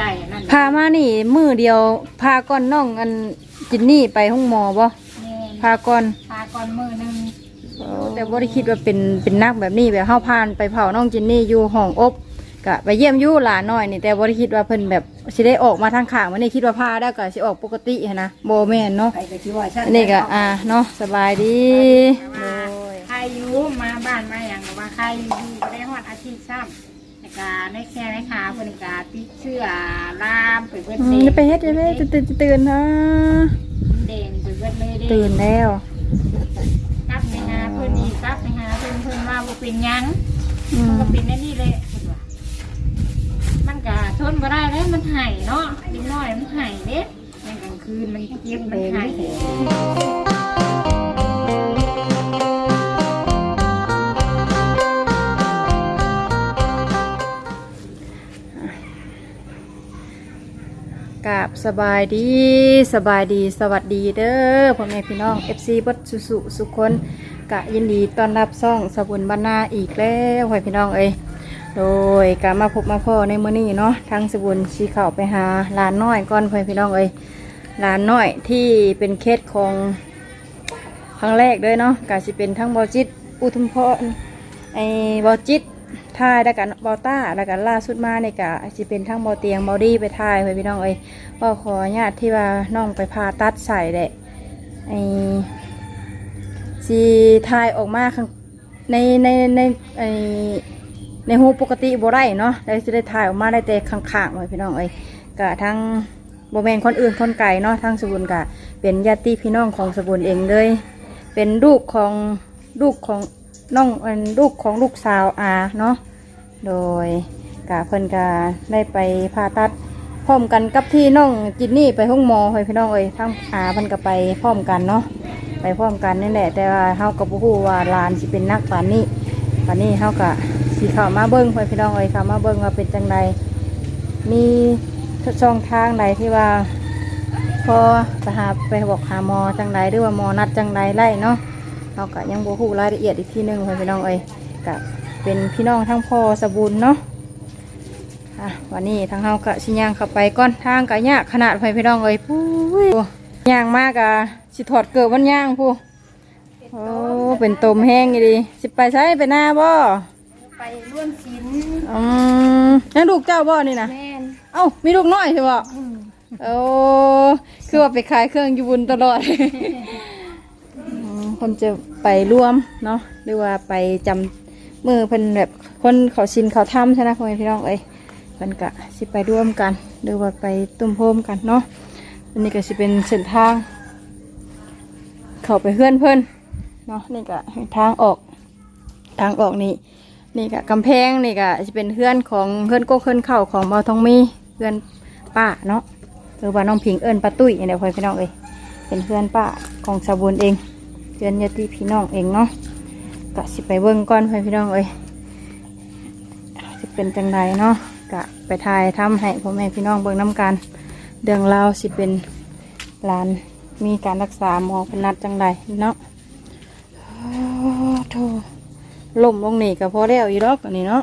ไก่อันนั่นพามานี่มือเดียว พาก่อนน้องอันจินนี่ไปห้องหมอบ่แม่นพาก่อนพาก่อนมือหนึงแต่บ่ได้คิดว่าเป็นเป็นนักแบบนี้แบบเฮาพานไปเผาน้องจินนี่อยู่ห้องอบกะไปเยี่ยมอยู่หลานน้อยนี่แต่บ่ได้คิดว่าเพิ่นแบบสิได้ออกมาทางข้างวันนี้คิดว่าพาได้ก็สิออกปกติหั้นนะบ่แม่นเนาะใครก็คิดว่าฉันอันนี้ก็อ่าเนาะสบายดีว่าใครอยู่มาบ้านมาอย่างก็ว่าใครอยู่บ่ได้ฮอดอาชีพซ้ำแต่ กาในแค่ในขาเพิ่นกาติดเชื้อลามไปเบิดอืเดมจะไปเฮ็ดจะไปเฮ็ดตื่นๆตื่นๆนะเด่นไปเบิดเลยเด้ตื่นแล้วกลับไปหาเพิ่นอีกกลับไปหาเพิ่นเพิ่นว่าบ่เป็นหยังอืมันมก็เป็นแน่นี่เลยเพิ่นว่ามันก็ทนบ่ได้เลยมันไห้เนาะนิดหน่อยมันไห้เด้ในกลางคืนมันเจ็บมันไห้ สบายดีสบายดีสวัสดีเด้อพ่อแม่พี่น้อง FC บดสุสุสุคนกะยินดีต้อนรับซ่องสบุนบรรณาอีกแล้วพ่อพี่น้องเอ้ยโดยกะมาพบมาพ่อในมื้อนี้เนาะทางสบุนชีเข้าไปหาหลานน้อยก่อนพ่อพี่น้องเอ้ยหลานน้อยที่เป็นเคสของครั้งแรกเลยเนาะกะสิเป็นทั้งบอจิตอุทุมพรไอ้บอจิต ทายแล้วกันบอต้าแล้วกันล่าสุดมาเนี่ยกะสิเป็นทั้งบอเตียงบอดี้ไปทายพ่อแม่พี่น้องเอ้ยก็ขออนุญาตที่ว่าน้องไปพาตัดใส่แหละไอ้สีทายออกมาข้างในในในไอในหูปกติบ่ได้เนาะได้สิได้ทายออกมาได้แต่ข้างๆไว้พี่น้องเอ้ยกะทั้งโบแมนคนอื่นคนไก่เนาะทั้งสบุญกะเป็นญาติพี่น้องของสบุญเองเลย เป็นลูกของลูกของ น้องเนลูกของลูกสาวอาเนาะโดยกะเพิ่นกะได้ไปผ่าตัดพร้อมกันกับที่น้องจินนี่ไปห้องหมอให้พี่น้องเอ้ยทั้งอาเพันก็ไปพร้อมกันเนาะไปพร้อมกันนี่แหละ แต่ว่าเฮากับผู้ว่าลานสิเป็นนักปานนี้ปานนี้เฮาก็สิเข้ามาเบิ่งให้พี่น้องเอ้ยข้ามาเบิ่งว่าเป็นจังไดมีช่องทางใดที่ว่าพอไปหาไปบอกหาหมอจังใดหรือว่าหมอนัดจังใดไล่เนาะ เฮาก็ยังบ่ฮู้รายละเอียดอีกทีหนึงให้พี่น้องเอ้ยก็เป็นพี่น้องทั้งพ่อสะบุญเนาะอะวันนี้ทางเฮากะสิย่างเข้าไปก่อนทางกะยากขนาดไฟพี่น้องเอ้ยปุ้ยย่างมากอะสิถอดเกิดวันย่างผู้โอ้เป็นตมแห้งอยู่ดีสิไปใช้ไปหน้าบ่ไปร่วมศิลอืมนั่นลูกเจ้าบ่นี่นะแม่นเอ้ามีลูกน้อยใช่บ่โอ้คือว่าไปขายเครื่องอยู่บุญตลอด คนจะไปร่วมเนาะหรือว่าไปจำมือเพิ่นแบบคนเขาชินเขาทำใช่ไหมพ่อแม่พี่น้องเอ้ยเพิ่นกะสิไปร่วมกัน หรือว่าไปตุ้มโฮมกันเนาะอันนี้ก็สิเป็นเส้นทาง เขาไปเพื่อนเพิ่นเนาะนี่ก็ทางออกทางออกนี่นี่ก็กำแพงนี่ก็จะเป็นเพื่อนของเพื่อนโก้เพื่อนเข้าของเบาทองมีเพื่อนป้าเนาะหรือว่าน้องผิงเอิญป้าตุ้ยอย่างเดียวพ่อพี่น้องเอ้ยเป็นเพื่อนป้าของชาวบุญเอง เพื่อนญาติพี่น้องเองเนาะก็สิไปเบิ่งก่อนพ่อพี่น้องเอ้ยจะเป็นจังไดเนาะกะไปถ่ายทำให้พ่อแม่พี่น้องเบิ่งน้ำกันเดืองเราสิเป็นหลานมีการรักษาหมอพนัดจังไดเนาะโอ้โธ่ล่มลงนี่ก็พอแล้วอีดอกอันนี้เนาะ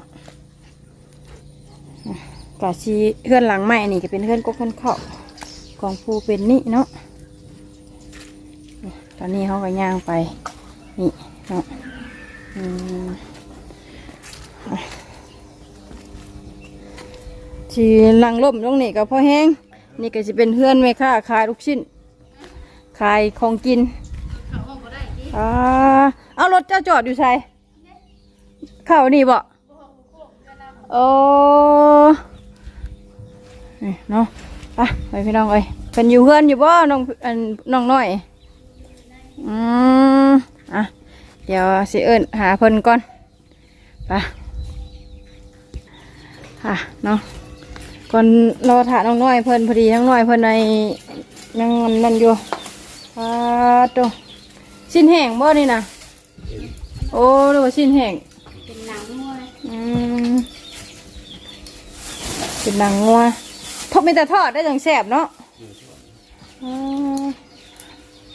กะชีเพื่อนหลังใหม่นี่ก็เป็นเพื่อนกกเพื่อนเข้าของผู้เป็นนี่เนาะ ตอนนี้เขาก็ย่างไป นี่เนาะทีหลังล่มตรงนี้ก็พอแห้ง นี่ก็จะเป็นเพื่อนแม่ค้าขายลูกชิ้น ขายของกินอ่าเอารถเจ้าจอดอยู่ใช่เข้านี่บ่โอ้เนาะไปไปพี่น้องเอ้ยเป็นอยู่เพื่อนอยู่บ่น้องอันน้องน้อย อืมอะ เดี๋ยวสิเอิญหาเพิ่นก่อนไปค่ะเนาะก่อนรอถาน้องน้อยเพิ่นพอดีน้องน้อยเพิ่นในยังนั่นอยู่อ่าตัวชิ้นแห้งบ่นี่นะโอ้หรือว่าชิ้นแห้งเป็นหนังมวยอืมเป็นหนังงัวทอดไม่แต่ทอดได้จังแซ่บเนาะอ่า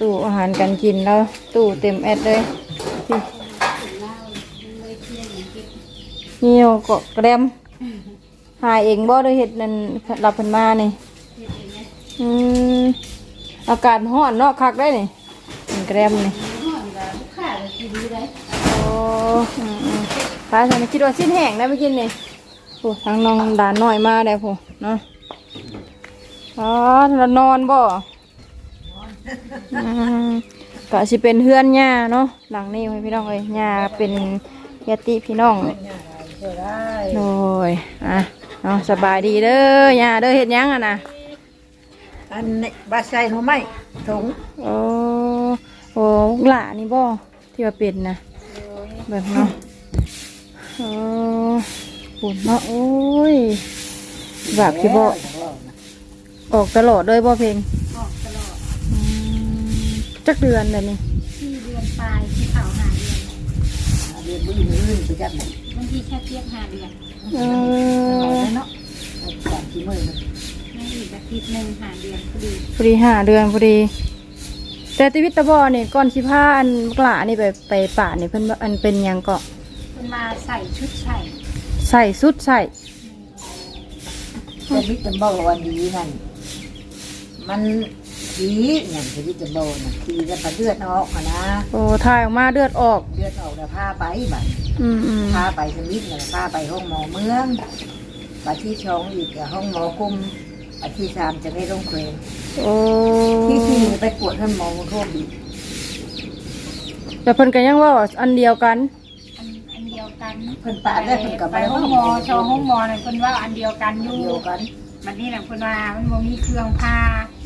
ตู้อาหารการกินแล้ว ตู้เต็มแอดเลยที่เหี่ยวเกาะแกรมหายเองบ่ได้เฮ็ดนั่นรับเพิ่นมานี่อืมอากาศร้อนเนาะคักได้นี่มันแกรมนี่ลูกค้าเลยกินดีเลยโอ้อืมอืมป้าฉันคิดว่าสิ้นแห้งได้ไม่กินนี่โอ้ทางน้องดานน้อยมาได้พ่อเนาะอ๋อแล้วนอนบ่ อืมก็สิเป็นเฮือนย่าเนาะหลังนี้ไว้พี่น้องเอ้ยย่าเป็นญาติพี่น้องได้โดยอะเนาะสบายดีเด้อย่าเด้อเฮ็ดหยังอะนะอันนี้บาใส่หนูไม่ถุงโอ้โอ้หล่านี่บ่ที่ว่าเป็นนะแบบเนาะโอ้ปุ่นเนาะโอ้ยแบบที่บ่ออกตลอดเลยบ่เพลงออกตลอดอืม จักเดือนเลยนี่ที่เดือนปลายที่เขาหาเดือนเรียนมืออื่นไปจัดหมดบางทีแค่เทียบหาเดือนเออเนาะสามสี่มือนะไม่อีกอาทิตย์หนึ่งหาเดือนพอดีพอดีห้าเดือนพอดี แต่ชีวิตตะบ่นี่ก่อนสิพาอันกล้านี่ไปไปป่านี่เพิ่นว่าอันเป็นหยังก็คุณมาใส่ชุดใส่ใส่สุดใส่แต่วิตามินวันดีนั่นมัน ดีอย่างที่วิตามินนะทีจะเลือดออกอะนะโอ้ถ่ายออกมาเลือดออก เลือดออกแล้วพาไปบัดอืมอืมพาไปสมิธเนี่ยพาไปห้องหมอเมืองบัดที่สองอีกอะห้องหมอกุมบัดที่สามจะไม่ต้องเคลมโอ้ที่สี่ไปกวดท่านหมอมุโทษอีกแต่เพิ่นก็ยังว่าอันเดียวกันอันอันเดียวกันเพิ่นปาดได้เพิ่นกับไปไปห้ห้อองงหมอชอห้องหมอเนี่ยคนว่าอันเดียวกันอยู่เดียวกันบัดนี้แหละคนว่ามันบ่มีเครื่องพา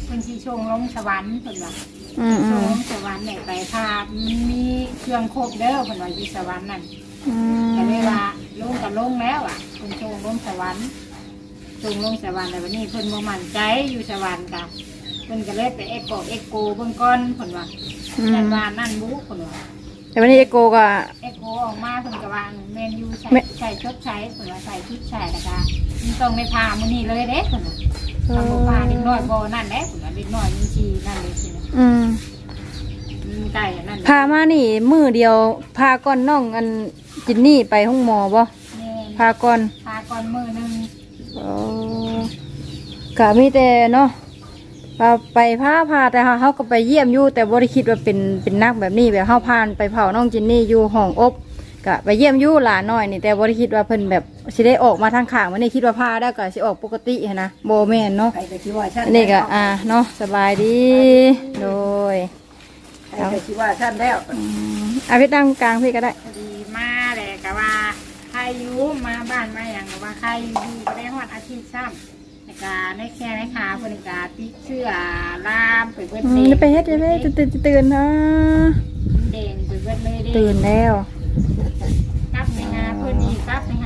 คนที่ชงลงสวรรค์คนว่าอืมชอืงมลงสวรรค์เนี่ยไปพามันมีเครื่องครบเด้อคนว่าอยู่สวรรค์นั่นอืแต่เวมลาลงก็ลงแล้วอะคนชงลงสวรรค์ชงลงสวรรค์แต่วันนี้เพิ่นบ่มั่นใจอยู่สวรรค์กะเพิ่นก็เลยไปเอ็กโกเอ็กโกเบิ่งก่อนเพิ่นว่าอืยันมว่านั่นบุเพิ่นว่า แต่วันนี้เอโกก็ เอ็กโกออกมาเพิ่นก็ว่าแมนยูใส่แม่ ใส่ชดใช้เพิ่นว่าใส่ชุดใส่แล้วก็มันต้องในพามื้อนี้เลยเด้เพิ่นว่า ทำบ่พาเด็กน้อยบ่นั่นแหละเพิ่นว่าเด็กน้อยมันชีนั่นเลยสิอืมมันไก่อันนั่นพามานี่มือเดียว พาก่อนน้องอันจินนี่ไปห้องหมอบ่แม่นพาก่อนพาก่อนมื้อหนึงโอ้ก็มีแต่เนาะว่าไปพาพาแต่เฮาเขาก็ไปเยี่ยมอยู่แต่บ่ได้คิดว่าเป็นเป็นนักแบบนี้แบบเฮาพานไปเผาน้องจินนี่อยู่ห้องอบก็ไปเยี่ยมอยู่หลานน้อยนี่แต่บ่ได้คิดว่าเพิ่นแบบ สิได้ออกมาทางข้างวันนี้คิดว่าพาได้ก็สิออกปกติหั้นนะบ่แม่นเนาะใครจะคิดว่าฉันอันนี้ก็อ่าเนาะสบายดี โดยใครจะคิดว่าฉันแล้วอืมอาพี่ตั้งกลางพี่ก็ได้ พอดีมาแหละก็ว่าใครอยู่มาบ้านมาหยังก็ว่าใครอยู่ก็ได้ฮอดอาทิตย์ซ้ำในการในแค่ในขาเพิ่นก็ติดเชื้อลามไปเบิดอืเลมยจะไปเฮ็ดจะไปเฮ็ดตื่นตื่นตื่นนะเด่นไปเบิดเลยเด้ตื่นแล้วกลับไปหาเพิ่นอีกกลับไปหา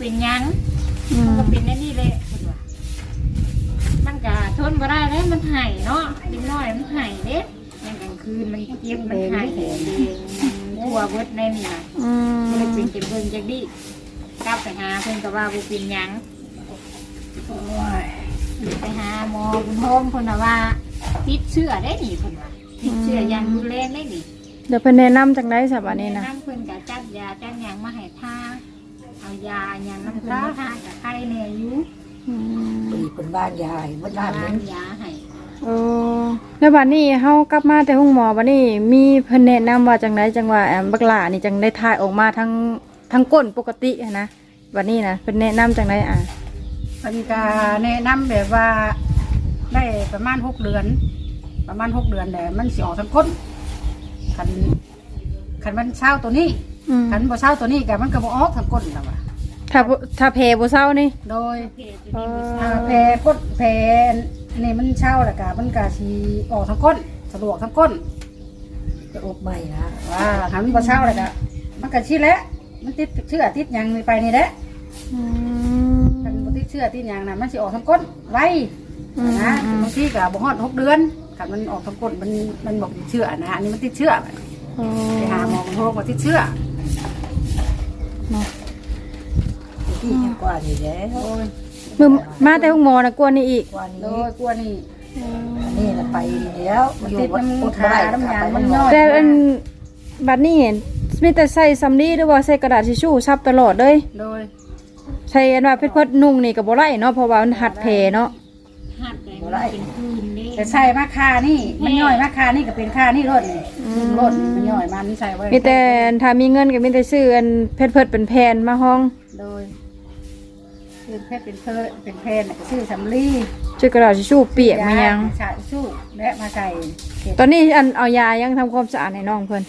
เพิ่นเพิ่นว่าบ่เป็นหยังอืมันมก็เป็นแน่นี่เลยเพิ่นว่ามันก็ทนบ่ได้เลยมันไห้เนาะเด็กน้อยมันไห้เด้ยังกลางคืนมันเจ็บมันไห้เองทั่วเบิดในนี่น่ะอืก็เลยมเป็นเป็นเบิ่งจักดีกลับไปหาเพิ่นก็ว่าบ่เป็นหยังไปหาหมอบุญโฮมเพิ่นน่ะว่าติดเชื้อได้นี่เพิ่นว่าติดเชื้ออยังรุนแรงได้นี่ เดี๋ยวเพิ่นแนะนำจังได๋สับอันนี้นะแำเพิ่นก็จัดยาจัดหยังมาให้ทาเอา ยาหยังน้ำเพิ่นมาทากับไข้แน่อยู่อืมปีเป็นบ้านยายบ้านบ้านร้านั้นนยาให้โอ้แล้วบัดนี้เฮากลับมาแต่ห้องหมอบัดนี้มีเพิ่นแนะนำว่าจังไดจังว่าแอมบักหลานี่จังได้ถ่ายออกมาทั้งทั้งก้นปกติหั้นนะบัดนี้นะเพิ่นแนะนำจังไดอะเป็นการแนะนำแบบว่า ได้ประมาณหกเดือน ประมาณหกเดือนแต่มันสิออกทั้งก้นคันคันมันเช่าตัวนี้อืมคันบ่เช่าตัวนี้กับมันก็บ่ออกทั้งก้นแล้วว่ะ ถ้าบ่ถ้าเพบ่เศร้านี่โดยเพจตัวนี้บ่ทอ่าราบแผลก้นแผลนี่มันเช่าแล้วก็มันก็สิออกทั้งก้นสะดวกทั้งก้นจะอบใหม่นะว่าถ้ามันบ่เช่าแล้วก็มันก็ชิแล้วมันติดเชื้อติดหยังไปนี่แหละอืมคันบ่ติดเชื้อติดหยังน่ะมันสิออกทั้งก้นไว อืมนะอืมบางทีก็บ่ฮอดหกเดือนคันมันออกทั้งก้นมันมันบอกติดเชื้อนะอันนี้มันติดเชื้อโอ้ไปหาหมอโทรบอกติดเชื้อเนาะ ที่ยังกว่านี่แหล้วโอ้ยมึงมาแต่ห้องหมอนะกลัวนี่อีกกว่าโดนี้ยกลัวนี่ อันนี้น่ะไปแล้วมันอยู่ติดวัดน้ำอุดขาบ่ได้น้ำยางไปมันหย่อย แต่อันบัดนี้มีแต่ใส่สำลีหรือว่าใส่กระดาษทิชชู่ซับตลอดเลยโดยใช่อันว่าเพชรเพชรนุ่งนี่ก็บ่ได้เนาะเพราะว่ามันหัดแผลเนาะหัดแต่มันเป็นคืนเด้แต่ใส่มาคานี่ มันย่อยมาคานี่ก็เป็นคานี่รถนี่รถนี่มันย่อยมันใส่ไว้มีแต่ถ้ามีเงินก็มีแต่ซื้ออันเพชรเพชรเป็นแผ่นมาห้องโดย คือแค่เป็นเพลเป็นเพลนน่ะก็ชื่อสำลีชื่อกระดาษทิชชู่เปียกมายังชาชู่และมาใส่เก็บตอนนี้อันเอายายังทำความสะอาดให้น้องเพิ่น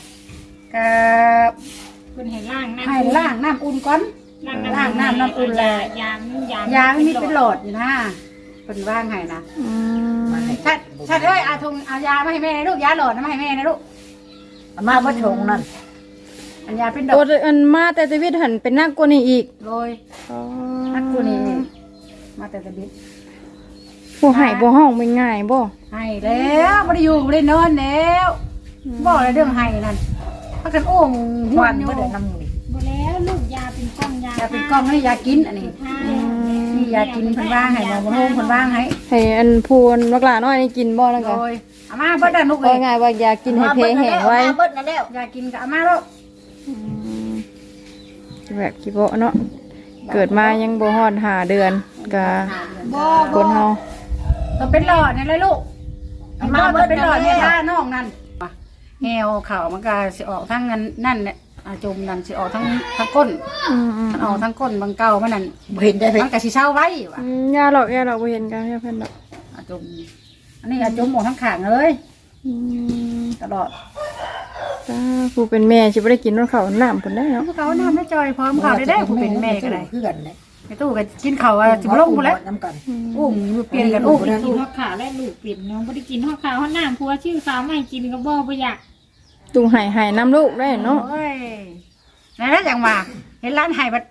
กับเพิ่นให้ล่างน้ำให้ล้างน้ำอุ่นก่อนล้างล้างน้ำน้ำอุ่นแล้วยางยางยางมีเป็นหลอดอยู่นะเป็นว่างไงนะอืมชัดชัดเอ้ยเอาทงเอายามาให้แม่นะลูกยาหลอดนะมาให้แม่นะลูกเอามาบ่ชงนั่นอันยาเป็นดอโอ้กอันมาแต่ชีวิตหันเป็นนักกว่านี้อีกโรย นักกูนี่มาแต่ตะบิดผู้ให้บ่ห้องเป็นง่ายบ่ให้แล้วไม่ได้อยู่ไม่ได้นอนแล้วบอกอะไรเรื่องให้นั่นพักกันโอ้งคหววันอยู่บ่ได้น้ำนี่บ่แล้วลูกยาเป็นก้อนยายาเป็นกล้องนี่ยากินอันนี้ผ้านี่ยากินเพิ่นว่างให้หมอบ่โฮงเพิ่นว่างให้ให้อันพูนบักหลาน้อยนี่กินบ่แล้วก็โรยเอามาเบิดได้ลูกว่าเอ้ยง่ายว่าอยากกินให้เพแห้งไว้เอามาเบิดนั่นแล้วยากินก็เอามาลูกอืมแบบคิโบะเนาะ เกิดมายังบ่ฮอดหาเดือนก็บ่คนเฮาตัวเป็นหลอดนี่เลยลูกเอามาเบิดเป็นหลอดเนี่ยท่าน้องนั่นแหวเข่ามันก็สิออกทั้งนั้นนั่นแหละอาจมนั่นสิออกทั้งทั้งก้นอืมอืมมันออกทั้งก้นบางเก่ามันนั่นบ่เห็นได้ไปมันก็สิเช่าไว้ว่ะอืมยาหรอกยาหรอกบ่เห็นกันยาเพิ่นดอกอาจมอันนี้อาจมหมดทั้งขางเลยอืม ตลอดถ้าผู้เป็นแม่สิบ่ได้กินนข้าวน้ำเพิ่นได้เนาะเขาน้ำไม่จอยพร้อมเขาได้ได้ผู้เป็นแม่ก็ได้เพื่อนเลยไอ้ตู้ก็กินเขาวอะสิบลงกูแล้วน้ำกันอุ้มอยู่เปลี่ยนกันอุ้มกินข้าวขาวและลูกปิ่นน้องบ่ได้กินข้าวขาวข้าวน้ำผัวชื่อสาวไม่กินก็บ่บ่อยากตุงให้ให้น้ำลูกได้เนาะโอ้ยนั่นแหละจังว่าเห็นร้านหายบัด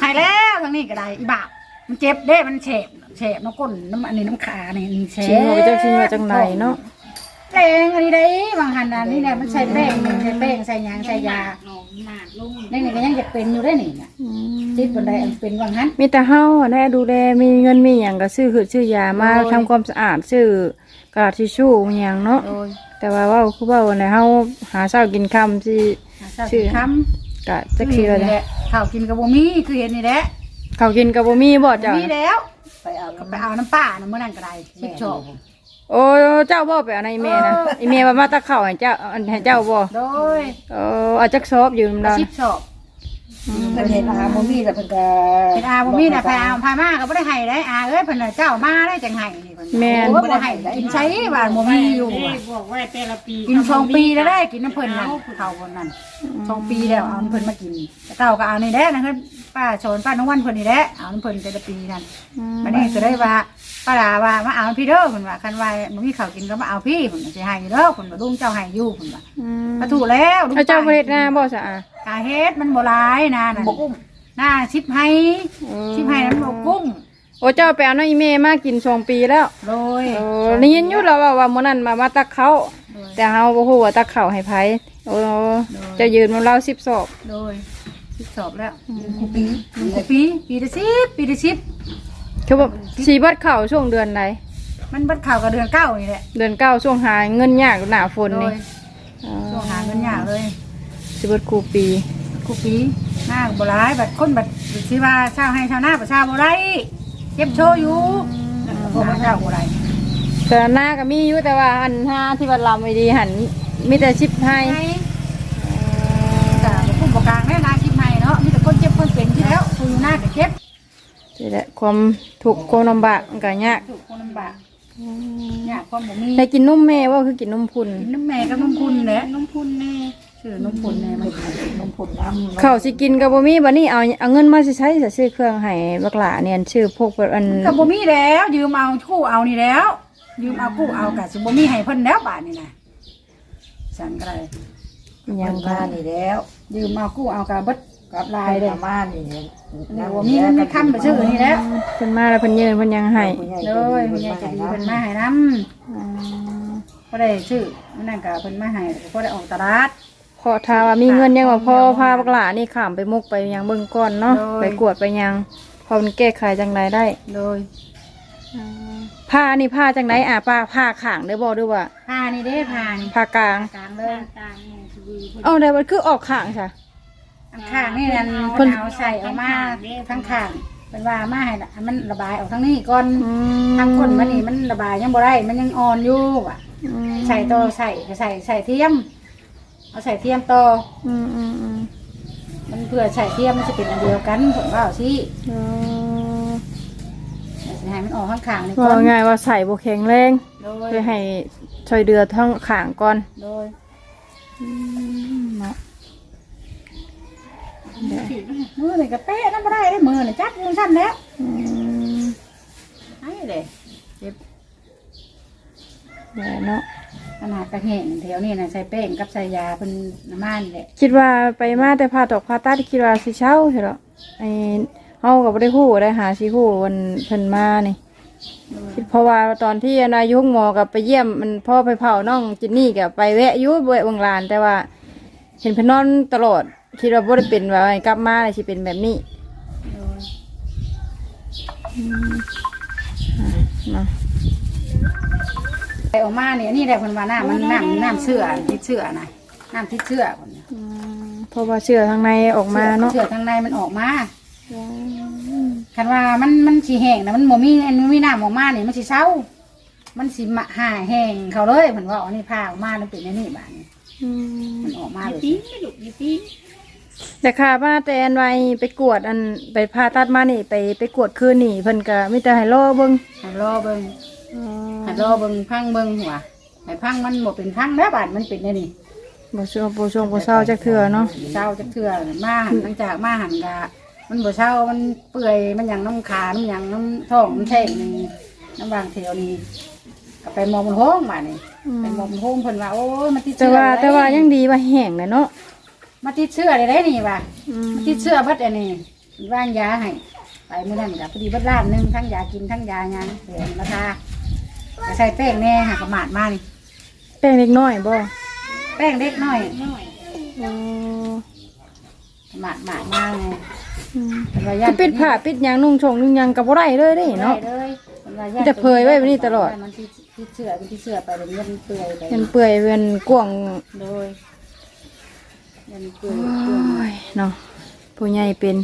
หายแล้วทางนี้ก็ได้อีบ่าวมันเจ็บเด้มันเฉบเฉบน้ำก้นน้ำอันนี้น้ำขานี่นี่เฉชิมว่าจักชิมว่าจังไดเนาะ แป้งอันนี้ได้บางหันอันนี้เนี่ยมันใส่แป้งใส่แป้งใส่ยางใส่ยาหนองหนาดลงนี่นี่ก็ยังจะเป็นอยู่ได้นี่น่ะอืมติดบนไดอันเป็นบางหันมีแต่เฮาแน่ดูแลมีเงินมีหยังก็ซื้อหืดซื้อยามาโอ้ยทำความสะอาดซื้อกระดาษทิชชู่มีหยังเนาะโดยแต่ว่าเว่าคือเว่าในเฮาหาเช้ากินค่ำสิชื่อคำกะจักสิว่านี่จั่งแหละข้าวกินกับบ่มีคือเห็นนี่แหละข้าวกินก็บ่มีบ่เจ้ามีแล้ว ไปเอาก็ไปเอาน้ำป้าน้ำเมื่อนั้นก็ได้ชิบโชก โอ้ยเจ้าบ่ไปเอาในอีเมนะเอออีเมว่ามาตะเข้าให้เจ้าอันให้เจ้าบ่โดยเออเอาจักซอบอยู่นำดาชิบโชกเพิ่นเห็นอาบ่มีแล้วเพิ่นก็เป็นอาบ่มีน่ะพาเอาพามาก็บ่ได้ให้ได้อาเอ้ยเพิ่นน่ะเจ้ามาได้จังไห้นี่เพิ่นแม่นโอ้ยบ่ได้ให้กินใช้บ้านบ่มีอยู่เด้ว่ะบอกว่าแต่ละปีกินสองปีแล้วได้กินน้ำเพิ่นน่ะเขาคนนั้นสองปีแล้วเอาน้ำเพิ่นมากินแต่เก่าก็เอานี่แหละนะคือป้าโชนป้าน้องวันเพิ่นนี่แหละเอาน้ำเพิ่นแต่ละปีนั่นอืมอันนี้ก็ได้ว่า ป้าดาว่ามาเอาพี่เด้อเพิ่นว่าคันว่าบ่มีข้าวกินก็มาเอาพี่เพิ่นว่าสิให้อยู่เด้อเพิ่นว่าลุงเจ้าให้อยู่เพิ่นว่าอืมก็ถูกแล้วลุงเอาเจ้าบ่เฮ็ดหน้าบ่ซะอะกาเฮ็ดมันบ่หลายนะนั่นบ่อุ้มหน้าชิบให้ชิบให้นั้นบ่กุ้งโอ้เจ้าไปเอาในอีเมมากินสองปีแล้วโดยเออได้ยินอยู่แล้วว่าว่ามื้อนั้นมามาตักเขาแต่เฮาบ่ฮู้ว่าตักเขาให้ไผโอ้เจะยืนมันเรา10ศอกโดยสิบสอบแล้วกูปีปีปีละสิบปีละสิบ คือแบบสีเบัดเข่าช่วงเดือนไหนมันเบัดข่าวกับเดือนเก้านี่แหละเดือนเก้าช่วงหาเงินยากหนาฝนโดนี่ยช่วงหาเงินยากเลยสิเบัดครูปี กูปีหน้าบ่ร้ายบัดคนบัดสิว่าชาวให้ชาวนาประชาบ่ได้เจ็บโชว์อยู่พวกเจ้าบ่ได้แต่หน้าก็มีอยู่แต่ว่าอันห้าที่วัดลำไม่ดีหันมีแต่ชิปให้จ้ะบ่คุ้มบ่กลางแน่นาคิดใหม่เนาะมีแต่คนเจ็บคนเป็นที่แล้วผู้อยู่หน้าก็เจ็บ นี่แหละความถูกข์ความลำบากมันก็ยากถูกคนลำบากยากความบ่มีได้กินนมแม่ว่าคือกินนมพุ่นกินน้ำแม่กับน้ำคุณแหละน้องพุ่นแน่ชื่อน้ำคุณแน่มันนมผลน้ำข้าวสิกินกับบ่มีบัดนี้เอาเอาเงินมาสิใช้จะซื้อเครื่องให้บักหลาเนี่ยชื่อพวกแบบอันก็บ่มีแล้ว ยืมเอาคู่เอานี่แล้ว ยืมเอาคู่เอากะสิบ่มีให้เพิ่นแล้วบาดนี่นะสั่นก็ได้อิหยัยังงมาก็นี่แล้ว ยืมเอาคู่เอากะเบิด กับลายเด้อมานี่นี่บ่มีเงินมีคำไปซื้อนี่แล้วเพิ่นมาแล้วเพิ่นยืนเพิ่นยังให้เลยเพิ่นอยากจะดีเพิ่นมาให้นำอืมก็ได้ซื้อมันนั่นก็เพิ่นมาให้ก็ได้ออกตลาดพอถ้าว่ามีเงินยังว่าพอพาบักหลานี่ข้ามไปมุกไปยังเบิ่งก่อนเนาะโดยไปกวดไปยังพอมันแก้ไขจังไรได้โดยผ้านี่ผ้าจังไรอะป้าผ้าข้างได้บ่ด้วยว่าผ้านี่เด้ผ้านี่ผ้ากลางกลางหเลน้ายตาเนี่ยคือเอ้าแต่มันคือออกข้างใช่อัน ข้างนี่นั่นเพิ่นเอาใส่ออกมาทั้งข้างเป็นว่ามาให้ละมันระบายออกทางนี้ก่อนอืมทางคนมันนี่มันระบายยังบ่ได้มันยังอ่อนอยู่ว่ะอืมใส่ต่อใส่ก็ใส่ใส่เทียม เอาใส่เทียมต่ออืมอืมอืมมันเพื่อใส่เทียมมันจะเป็นอันเดียวกันผมว่าเอาสิอ๋อสิให้มันออกข้างๆนี่ว่าก่อนง่ายว่าใส่บ่แข็งแรงโดยเพื่อให้ช่วยเดือทั้งข้างก่อนโดยเนาะ มือนี่ก็เป๊ะนั่นบ่ได้ได้มือนี่จัดยังสั้นแล้วอืมให้เลยเจ็บแหละเนาะขนาดกระแหงแถวนี้นะใส่แป้งกับใส่ยาเป็นน้ำมันแหละคิดว่าไปมาแต่ผ่าตอกผ่าตัดคิดว่าสิเช้าใช่หรอไอเฮาก็บ่ได้ฮู้ได้หาสิฮู้วันเพิ่นมานี่คิดเพราะว่าตอนที่นายกหมอกับไปเยี่ยมมันพ่อไปเผาน้องจินนี่กับไปแวะอยุ่แวะบางลาน แต่ว่า เห็นเพิ่นนอนตลอด คิดว่าบ่ได้เป็นว่าไงกลับมาเลยสิเป็นแบบนี้โดยเนาะไปออกมาเนี่ยนี่แหละคนว่าน้ำมันน้ำน้ำเชื่อทิศเชื่อนะน้ำทิศเชื่อคนอืมเพราะว่าเชื้อทางในออกมาเนาะเชื่อทางในมันออกมาคันว่ามันมันสีแห้งนะมันโมมีอันมันมีน้ำออกมาเนี่ยมันสีเศร้า มันสีมะหาแห้งเขาเลยผนว่าอันนี้พาออกมาแล้วเป็นในนี่บ้านอืมมันออกมาเลยปีไม่ดุยี่ปี แต่ค่ะมาแต่อันไว้ไปกวดอันไปผ่าตัดมานี่ไปไปกวดคืนนี่เพิ่นก็มีแต่ให้รอเบิ่งให้รอเบิ้งให้รอเบิ้งพังเบิ้งหัวให้พังมันหมดเป็นพังแล้วบ้านมันเป็นในนี่บ่ช่วงบ่ช่วงบ่เศร้าจักเทื่อเนาะเศร้าจักเถื่อมาหันหลังจากมาหันกะมันบ่เศร้ามันเปื่อยมันหยังน้ำขาน้ำหยังน้ำท้องน้ำแท่งนี่น้ำบางเทวนี่ก็ไปมองบนห้องมานี่อืมไปมองบนห้องเพิ่นว่าโอ้ยมาติดแต่เชื้อว่าเลยแต่ว่ายังดีว่าแห้งเลยเนาะ มาติดเชื้อเลยได้นี่ว่ะอืมมาติดเชื้อเบัดอันนี้ว่างยาให้ไปมื้อนั้นก็พอดีเบัดล้านหนึงทั้งยากินทั้งยาหยังเสียราคาก็ใส่แป้งแน่หากระหมาดมานี่แป้งเล็กน้อยบ่แป้งเล็กน้อยน้อยอ๋อหมาดหมาดมาไงอืมเพิ่นว่าจะย่านปิดผ้าปิดหยังนุ่งชงนุ่งหยังกับบ่ได้เลยเด้เนาะ ได้เลยพิ่นว่ามันจะเผยไว้แบบนี้ตลอด มันติดติดเชื้อมันติดเชื้อไปเลยมันเปื่อยไปเห็นเปื่อยเป็นกวางโดยมัน เปื่โออยเปื่อย้ยเนาะผู้ใหญ่เป็น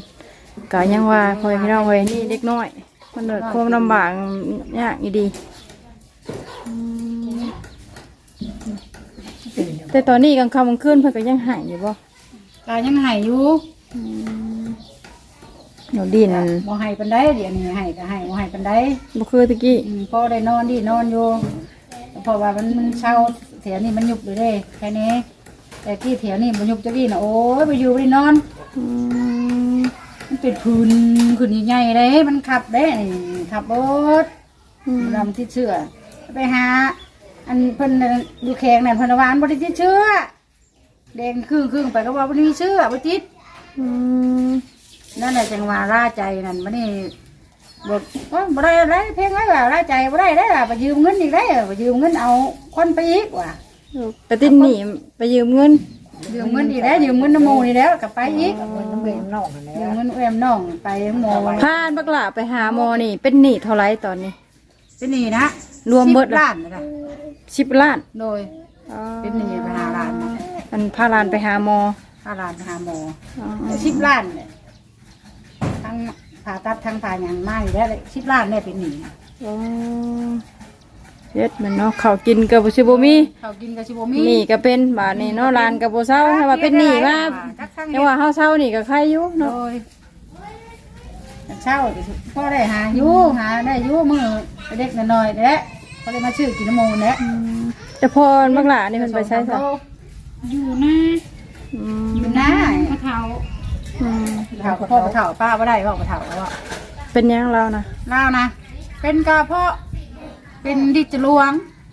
กะยังว่าพ่อแม่พี่น้องเว้ยนี่เด็กน้อย มันเดือดความลำบากยากอยู่ดีอืมแต่ตอนนี้กลางค่ำกลางคืนเพิ่นก็ยังหายอยู่บ่กายังใหายอยู่อืมหนูดินบ่ใหายปันได้เดี๋ยวนี้ใหายก็ใหายบ่ใหายปันได้บ่คือตะกี้อืมพอได้นอนดีนอนอยู่เพราะว่ามันมันเช่าแถวนี้มันยุบเลยเด้แค่นี้ แต่ที่แถวนี้มันยุบจะดีนะโอ้ยไปอยู่ไปนอน อืมมันเป็นพื้นพื้นใหญ่ๆเลยมันขับได้นี่ขับรถอืมลำที่เชื่อ ไปหา อันเพิ่นน่ะอยู่แขงนั่นเพิ่นว่าอันบ่ได้ติดเชื้อแดงครึ่งครึ่งๆไปก็ว่าบ่ได้เชื้อบ่ติดอืมนั่นแหละจังว่าราใจนั่นบ่นี่บอกว่าบ่ได้อะไรเพียงไรว่าราใจบ่ได้ได้ล่ะไปยืมเงินอีกได้ไปยืมเงินเอาคนไปอีกว่ะ ไปติดหนีไปยืมเงินยืมเงินอีกแล้วยืมเงินน้ำหมูนี่แล้วก็ไปอีกเงินน้ำเบนนอกนั่นแหละยืมเงินแอมน้องไปหมอไว้พานบักหลาไปหาหมอนี่ เป็นหนี้เท่าไรตอนนี้ เป็นหนี่นะรวมเบิดสิบล้านนะจ๊ะสิบล้านโดยเป็นหนี่ไปหาล้านนะมันพาหลานไปหาหมอห้าล้านไปหาหมออ๋อสิบล้านเนี่ยทั้งผ่าตัดทั้งผ่าหยังมาอยู่แล้วเลยสิบล้านเนี่ยเป็นหนี้อ๋อ เย็ดมันเนาะเขาวกินกับบุชิบมีเขากินกับชิโบมีหนี้ก็เป็นบาทนี่เนาะหลานกับบุเศร้าถ้าว่าเป็นหนี้มาจักทั้งแต่ว่าเฮาเศร้านี่ก็ใครอยู่โดเนาะยเช่าพ่อได้หาอยู่หาได้อยู่มือเด็กน้อยๆเด้เขาได้มาชื่อกินน้ำมูลเด้อืมแต่พอบักหลานี่มันไปใช้ซะอยู่หน้าอืมอยู่หน้าพระเทาอืมเฒ่าพ่อเฒ่าป้าบ่ได้พ่อเฒ่าแล้วอะเป็นหยังเรานะเล่านะเป็นกระเพาะ เป็นดิจลวง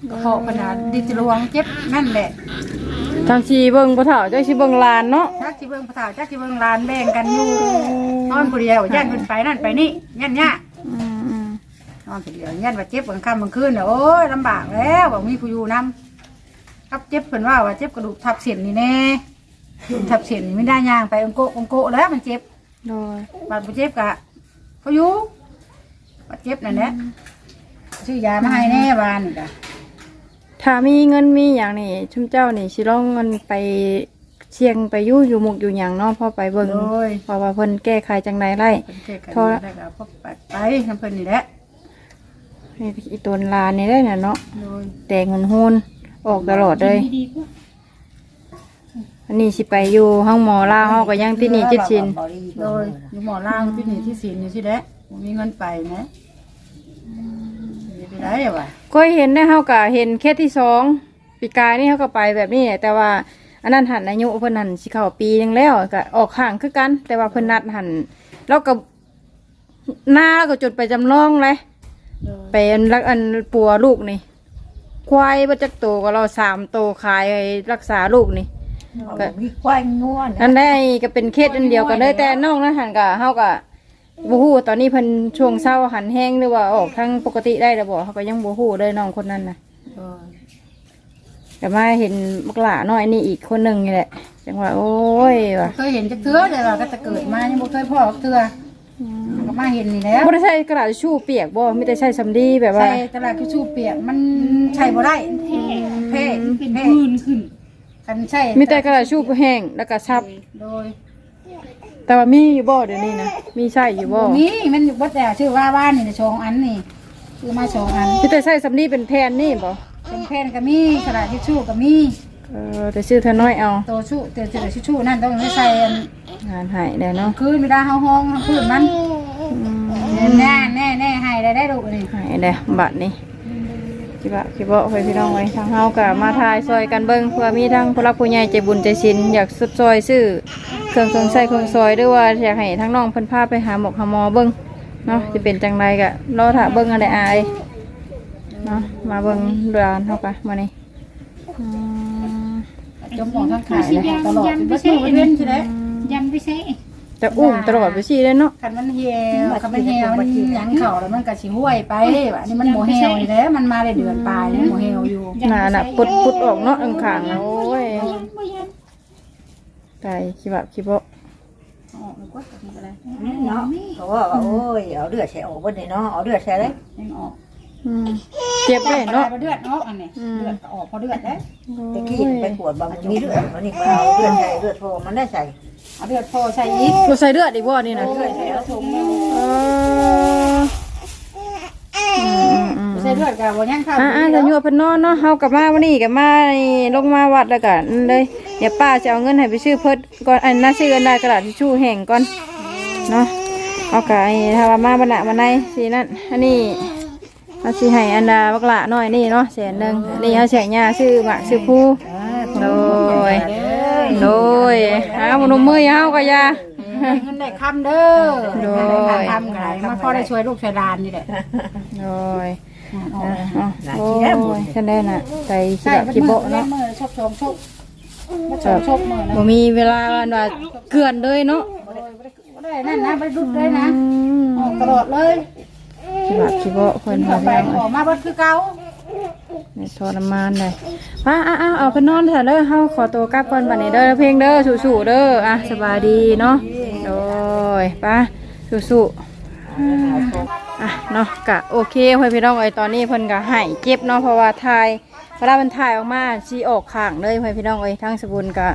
กระเพาะปัญหาดิจลวงเจ็บนั่นแหละทางชีเบิ่งบ่เฒ่าจักสิเบิ่งหลานเนาะจักที่เบิ่งพระเฒ่าจักที่เบิ่งหลานแบ่งกันอยู่นอนผู้เดียวย่านเพิ่นไปนั่นไปนี่ย่านย่าอืมอืมนอนผู้เดียวย่านว่าเจ็บกลางค่ำกลางคืนน่ะโอ้ยลำบากแล้วบอกมีผู้อยู่นํครับเจ็บเพิ่นว่าว่าเจ็บกระดูกทับเส้นนี่แน่ทับเส้นนี่ไม่ได้ย่างไปองโกะองโกะแล้วมันเจ็บโดยบาดบ่เจ็บกะเขาอยู่บาดเจ็บนั่นแหละ ซื้อยามาให้แน่บานนี่กะถ้ามีเงินมีอย่างนี่ชุมเจ้านี่สิลองเงินไปเชียงไปอยู่อยู่หมุกอยู่หยังเนาะพอไปเบิ่งโดยเพราะว่าเพิ่นแก้ไขจังไดไล่ เป็นเกกันโทรได้ก็พบไปไปน้ำเพิ่นนี่แหละนี่อีตนลานนี่ได้น่ะเนาะโดยแดงหุ่นหุ่นออกตลอดเลยดีกว่าอันนี้สิไปอยู่ห้องหมอลาวเฮาก็ยังที่นี่จิตชินบ่รีโดยอยู่หมอล่างที่นี่ที่ศีลอยู่ที่แหละบ่มีเงินไปนะ ไปได้ว่ะก็เห็นได้เฮาก็เห็นเคสที่สองปีกายนี่เฮาก็ไปแบบนี้แหละแต่ว่าอันนั้นหันอายุเพิ่นหันสิเข้าปีหนึงแล้วก็ออกข้างคือกัน แต่ว่าเพิ่นนัดหันแล้วก็หน้าแล้วก็จดไปจำลองเลยโดยไปอันรักอันปัวลูกนี่ ควายบ่จักโตก็เราสามโตขายให้รักษาลูกนี่ก็มีควายง่วนอันได้ก็เป็นเคสอันเดียวกันเลยแต่น้องนะหันก็เฮาก็ บ่ฮู้ตอนนี้เพิ่นช่วงเช้าหันแห้งหรือว่าออกทางปกติได้แล้วบ่เฮาก็ยังบ่ฮู้เลยน้องคนนั้นน่ะโดยแต่มาเห็นบักหลาน้อยนี่อีกคนหนึงนี่แหละ จังว่า โอ้ยว่ะเคยเห็นจักเทื่อแต่ว่าก็จะเกิดมายังบ่เคยพ่อจักเทื่อก็มาเห็นนี่แหล้วบ่ได้ใช้กระดาษทิชชู่เปียกบ่มีแต่ใช้สำลีแบบว่าใช่ตลาดคือชูเปียกมันใช่บ่ได้เพ่เป็นเพ่พื้นขึ้นกันใช่มีแต่กระดาษทิชชู่แห้งแล้วก็ซับโดย แต่ว่ามีอยู่บ่เดี๋ยวนี้นะมีใช้อยู่บ่นี่มันอยู่บ่แต่ชื่อว่าบ้านนี่นะชองอันนี่คือมาชองอันมีแต่ใช้สำลีเป็นแผ่นนี่บ่เป็นแผ่นก็มีกระดาษทิชชู่ก็มีเออแต่ชื่อเธอน้อยเอาตัวชู่แต่กระดาษทิชชู่นั่นต้องไม่ใส่อันงานให้แน่เนาะคืนเวลาเฮาห้องเฮาพื้นมันอืมแน่แน่แน่ให้ได้ได้ลูกนี่ให้แน่บัดนี้ คิดว่าคิดว่าไปพี่น้องไว้ทางเฮาก็มาทายซอยกันเบิ่งเพื่อมีทั้งผู้รักผู้ใหญ่ใจบุญใจศิลอยากสุดซอยซื้อเครื่องเครื่องใช้เครื่องซอยหรือว่าอยากให้ทั้งน้องเพิ่นพาไปหาหมอหาหมอเบิ่งเนาะจะเป็นจังไรก็รอถ้าเบิ่งอะไรอายเนาะมาเบิ่งร้านเฮาก็มานี่อืมจมของทางขายเลยตลอดเป็นบ่ซื้อบ่เว้นใช่ไหมยันไปใช้ จะอุ้มตลอดไปสิเลยเนาะคันมันเหี่ยวคันมันเหี่ยวมันหยังเข่าแล้วมันก็สิห้วยไปว่านี่มันบ่เหี่ยวนี่แหละมันมาได้เดือนปลายนี่บ่เหี่ยวอยู่หนาน่ะปุดปุดออกเนาะอังขางๆนะโอ้ยตายคิดว่าคิดว่าออกดีกว่ากินอะไรเนาะเขาว่าโอ้ยเอาเลือดใส่ออกบ่ได้เนาะเอาเลือดใส่เลยยังออกอืมเจ็บเลยเนาะเลือดออกอันนี้เลือดก็ออกเพราะเลือดเด้ตะกี้ไปปวดบ่มันมีเลือดมันนี่ก็เอาเลือดใส่เลือดโทมันได้ใส่ เอาเลือดพอใส่อีกกูใส่เลือดอีกบ่นี่นะเลือดใส่แล้วทงเอออืมอืมใส่เลือดก็บ่ยังเข้าอ่าอ่าจะอยู่เพิ่นนอนเนาะเฮากลับมาวันนี้กลับมานี่ลงมาวัดแล้วก็นั่นเลยเดี๋ยวป้าจะเอาเงินให้ไปซื้อเพิ่นก่อนอันน่าซื้อกันได้กระดาษทิชชู่แห้งก่อนเนาะเอากะไอ้ถ้าว่ามาบรรณะบันไดสินั่นอันนี้เอาสิให้อันดาบักละน้อยนี่เนาะแสนหนึงอันนี้เอาแสนยาซื้อหมากซื้อผู้ โดย โดยหาบนมมือยาวก็อยา เงินได้คำเด้อโดยคำไงมาพอได้ช่วยลูกช่วยหลานนี่แหละโดยออกอะเอาโอ้ยฉันได้น่ะใจคิใช่บะคิโบะเนาะเนาะมือชกชมชกมาชมชกมือนะบ่มีเวลาวันว่าเกลื่อนเลยเนาะบ่ได้นั่นนะบ่ได้ดุดเลยนะอืมออกตลอดเลยคิบะคิโบะเพิ่นอว่าอกไปไปออกมาบ่คือเก่าในทรมานเลยป้าอะอะเอาไปนอนเถอะเด้อเฮาขอตัวกลับก่อนบัดนี้เด้อเพลงเด้อสู้ๆเด้ออะสบายดีเนาะโดยป้าสู้ๆอะเนาะกะโอเคเพื่อนพี่น้องเอ้ยตอนนี้เพิ่นก็ใหายเจ็บเนาะเพราะว่าถ่ายเวลามันถ่ายออกมาชีออกข้างเลยเพื่อนพี่น้องเอ้ยทั้งสบุนกะ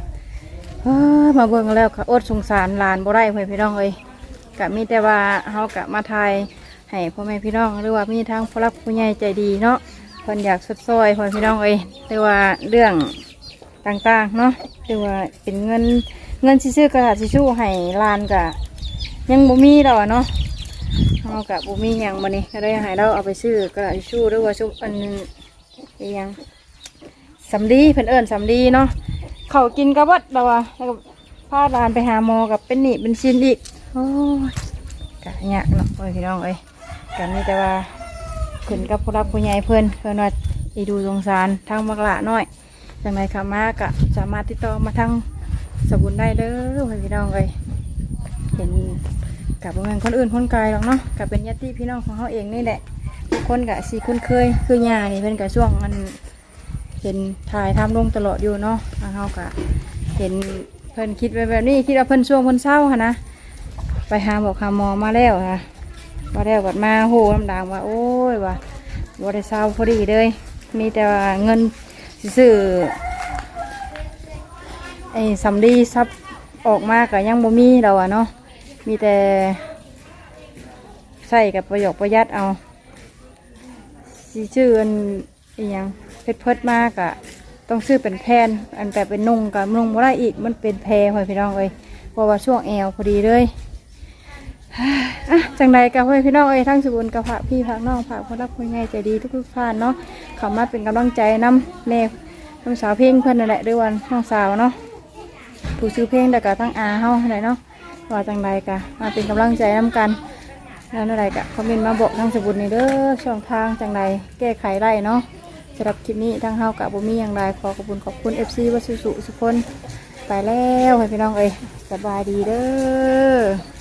มาเบิ่งแล้วก็อดสงสารหลานบ่ได้เพื่อนพี่น้องเอ้ยกะมีแต่ว่าเฮากะมาถ่ายให้พ่อแม่พี่น้องหรือว่ามีทางผู้รักผู้ใหญ่ใจดีเนาะ เพิ่นอยากสดซอยพ่อนพี่น้องเอ้ยหรือว่าเรื่องต่างๆเนาะหรือว่าเป็นเงินเงินสิซื้อกระดาษทิชชู่ให้ลานกะยังบ่มีดอกเนาะเอากับบุมีหยังมานี่ก็ได้ให้เราเอาไปซื้อกระดาษทิชชู่หรือว่าชุบอันอีหยังสำลีเพิ่นเอิญสำลีเนาะเขากินกระบัดเราอะแล้วก็พาลานไปหาหมอกับเป็นหนีเป็นชินอีกโอ้ยกะยากเนาะพี่น้องเอ้ยกันนี่แต่ว่า ขึ้นกับผู้รับผู้ใหญ่เพิ่นเพิ่นว่าอีดูสงสารทางมักละน้อยจังไรค่ะมากะสามารถติดต่อมาทางสบุนได้เด้อพี่น้องเอ้ยเห็นกับบ่แม่นคนอื่นคนไกลหรอกเนาะกับเป็นญาติพี่น้องของเขาเองนี่แหละทุกคนกะสีคุ้นเคยคือยานี่เพิ่นกะช่วงมันเห็นถ่ายทำลงตลอดอยู่เนาะทางเฮากะเห็นเพิ่นคิดไว้แบบนี้คิดว่าเพิ่นช่วงเพิ่นเศร้าค่ะนะไปหาบอกหาหมอมาแล้วค่ะ มาแล้วัดมาโหน้ำดังว่า โอ้ยว่าบ่ได้เศร้าพอดีเลย มีแต่ว่าเงินสิซื้อไอ้สำลีซับออกมาก็ยังบ่มีเราอะเนาะมีแต่ใส่กับประโยคประหยัดเอาสีชื่ออันอีหยังเพชรเพิดมากอะต้องซื้อเป็นแผ่นอันแบบเป็นนุ่งกับนุ่งบ่ได้อีกมันเป็นแพรพ่อพี่น้องเอ้ยเพราะว่าช่วงแอวพอดีเลย อะจังใดกับพ่อพี่น้องเอ้ยทั้งสุบุญกับพระพี่พระน้องพระคนรักคนใหญ่ใจดีทุกๆท่านเนาะเขามาเป็นกำลังใจน้ำแม่น้องสาวเพลงเพื่อนนั่นแหละด้วยวันน้องสาวเนาะผู้ซื้อเพลงแต่ก็ทั้งอาเฮาไหนเนาะว่าจังใดกะมาเป็นกำลังใจน้ำกันแล้วนั่นอะไรกะคอมเมนต์มาบอกทั้งสุบุญในเด้อช่องทางจังใดแก้ไขได้เนาะสำหรับคลิปนี้ทั้งเฮากับบุมีอย่างไรขอขอบคุณขอบคุณ FC วัสสุสุสุคนไปแล้วให้พี่น้องเอ้ยสบายดีเด้อ